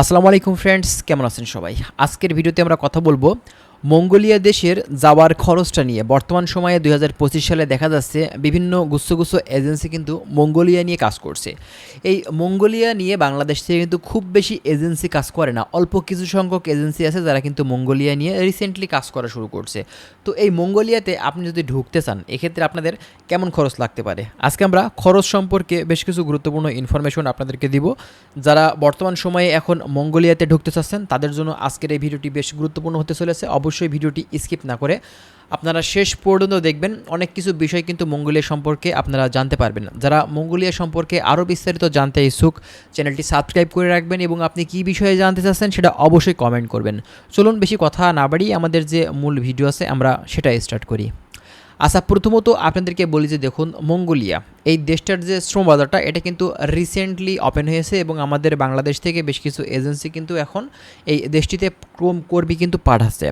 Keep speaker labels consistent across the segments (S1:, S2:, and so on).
S1: আসসালামু আলাইকুম ফ্রেন্ডস কেমন আছেন সবাই? আজকের ভিডিওতে আমরা কথা বলব মঙ্গোলিয়া দেশের যাওয়ার খরচটা নিয়ে। বর্তমান সময়ে দুই হাজার পঁচিশ সালে দেখা যাচ্ছে বিভিন্ন গুচ্ছ গুচ্ছ এজেন্সি কিন্তু মঙ্গোলিয়া নিয়ে কাজ করছে। এই মঙ্গোলিয়া নিয়ে বাংলাদেশ থেকে কিন্তু খুব বেশি এজেন্সি কাজ করে না। অল্প কিছু সংখ্যক এজেন্সি আছে যারা কিন্তু মঙ্গোলিয়া নিয়ে রিসেন্টলি কাজ করা শুরু করছে। তো এই মঙ্গোলিয়াতে আপনি যদি ঢুকতে চান, এক্ষেত্রে আপনাদের কেমন খরচ লাগতে পারে? আজকে আমরা খরচ সম্পর্কে বেশ কিছু গুরুত্বপূর্ণ ইনফরমেশন আপনাদেরকে দিব। যারা বর্তমান সময়ে এখন মঙ্গোলিয়াতে ঢুকতে চাচ্ছেন, তাদের জন্য আজকের এই ভিডিওটি বেশ গুরুত্বপূর্ণ হতে চলেছে। অবশ্যই ভিডিওটি স্কিপ না করে আপনারা শেষ পর্যন্ত দেখবেন। অনেক কিছু বিষয় কিন্তু মঙ্গোলিয়া সম্পর্কে আপনারা জানতে পারবেন। যারা মঙ্গোলিয়া সম্পর্কে আরও বিস্তারিত জানতে ইচ্ছুক, চ্যানেলটি সাবস্ক্রাইব করে রাখবেন এবং আপনি কি বিষয়ে জানতে চাচ্ছেন সেটা অবশ্যই কমেন্ট করবেন। চলুন বেশি কথা না বাড়িয়ে আমাদের যে মূল ভিডিও আছে, আমরা সেটা স্টার্ট করি। আচ্ছা প্রথমত আপনাদেরকে বলি যে দেখুন, মঙ্গোলিয়া। এই দেশটার যে শ্রম বাজারটা এটা কিন্তু রিসেন্টলি ওপেন হয়েছে এবং আমাদের বাংলাদেশ থেকে বেশ কিছু এজেন্সি কিন্তু এখন এই দেশটিতে ক্রম কিন্তু পাঠাচ্ছে।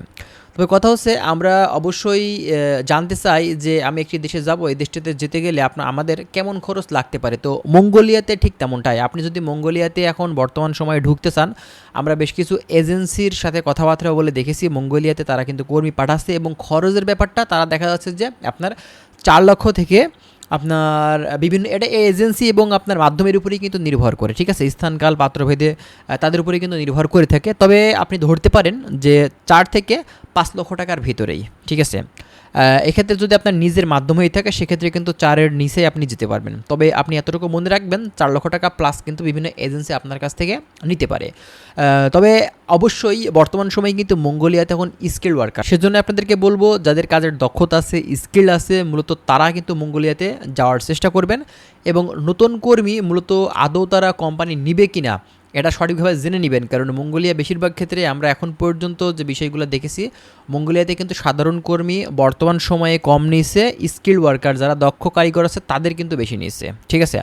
S1: তবে কথা হচ্ছে আমরা অবশ্যই জানতে চাই যে আমি একটি দেশে যাব, এই দেশটিতে যেতে গেলে আপনার, আমাদের কেমন খরচ লাগতে পারে? তো মঙ্গোলিয়াতে ঠিক তেমনটাই। আপনি যদি মঙ্গোলিয়াতে এখন বর্তমান সময়ে ঢুকতে চান, আমরা বেশ কিছু এজেন্সির সাথে কথাবার্তা বলে দেখেছি, মঙ্গোলিয়াতে তারা কিন্তু কর্মী পাঠাচ্ছে এবং খরচের ব্যাপারটা তারা দেখা যাচ্ছে যে আপনার চার লক্ষ থেকে আপনার বিভিন্ন, এটা এজেন্সি এবং আপনার মাধ্যমের উপরেই কিন্তু নির্ভর করে, ঠিক আছে? স্থানকাল, পাত্রভেদে তাদের উপরেই কিন্তু নির্ভর করে থাকে। তবে আপনি ধরতে পারেন যে চার থেকে পাঁচ লক্ষ টাকার ভিতরেই, ঠিক আছে? এক্ষেত্রে যদি আপনার নিজের মাধ্যম হয়ে থাকে, সেক্ষেত্রে কিন্তু চারের নিচে আপনি যেতে পারবেন। তবে আপনি এতটুকু মনে রাখবেন, চার লক্ষ টাকা প্লাস কিন্তু বিভিন্ন এজেন্সি আপনার কাছ থেকে নিতে পারে। তবে অবশ্যই বর্তমান সময়ে কিন্তু মঙ্গোলিয়াতে এখন স্কিল ওয়ার্কার সেজন্য আপনাদেরকে বলব, যাদের কাজের দক্ষতা আছে স্কিল আছে, মূলত তারা কিন্তু মঙ্গোলিয়াতে যাওয়ার চেষ্টা করবেন এবং নতুন কর্মী মূলত আদৌ তারা কোম্পানি নিবে কিনা এটা সঠিকভাবে জেনে নেবেন, কারণ মঙ্গোলিয়া বেশিরভাগ ক্ষেত্রে আমরা এখন পর্যন্ত যে বিষয়গুলো দেখেছি, মঙ্গোলিয়াতে কিন্তু সাধারণ কর্মী বর্তমান সময়ে কম নিয়েছে স্কিল ওয়ার্কার যারা দক্ষ কারিগর আছে তাদের কিন্তু বেশি নিয়েছে, ঠিক আছে?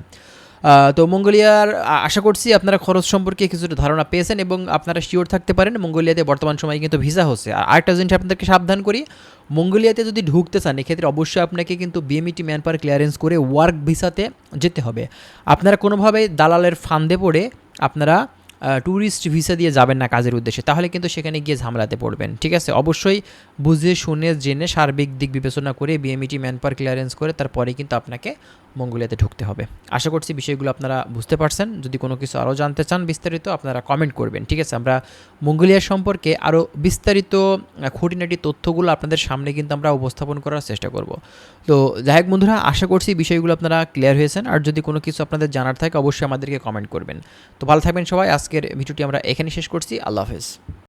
S1: তো মঙ্গোলিয়ার আশা করছি আপনারা খরচ সম্পর্কে কিছুটা ধারণা পেয়েছেন এবং আপনারা শিওর থাকতে পারেন, মঙ্গোলিয়াতে বর্তমান সময়ে কিন্তু ভিসা হচ্ছে। আর আরেকটা জিনিস আপনাদেরকে সাবধান করি, মঙ্গোলিয়াতে যদি ঢুকতে চান, এক্ষেত্রে অবশ্যই আপনাকে কিন্তু বিএমইটি ম্যান পাওয়ার ক্লিয়ারেন্স করে ওয়ার্ক ভিসাতে যেতে হবে। আপনারা কোনোভাবেই দালালের ফান্দে পড়ে আপনারা ট্যুরিস্ট ভিসা দিয়ে যাবেন না কাজের উদ্দেশ্যে, তাহলে কিন্তু সেখানে গিয়ে ঝামেলাতে পড়বেন। ঠিক আছে? অবশ্যই বুঝে, শুনে, জেনে সার্বিক দিক বিবেচনা করে বিএমইটি ম্যান পাওয়ার ক্লিয়ারেন্স করে তারপরে কিন্তু আপনাকে মঙ্গোলিয়াতে ঢুকতে হবে। আশা করছি বিষয়গুলো আপনারা বুঝতে পারছেন। যদি কোনো কিছু আরও জানতে চান বিস্তারিত, আপনারা কমেন্ট করবেন, ঠিক আছে? আমরা মঙ্গোলিয়া সম্পর্কে আরও বিস্তারিত খুঁটিনাটি তথ্যগুলো আপনাদের সামনে কিন্তু আমরা উপস্থাপন করার চেষ্টা করব। তো যাই হোক বন্ধুরা, আশা করছি বিষয়গুলো আপনারা ক্লিয়ার হয়েছেন। আর যদি কোনো কিছু আপনাদের জানার থাকে, অবশ্যই আমাদেরকে কমেন্ট করবেন। তো ভালো থাকবেন সবাই। আজকের ভিডিওটি আমরা এখানে শেষ করছি। আল্লাহ হাফেজ।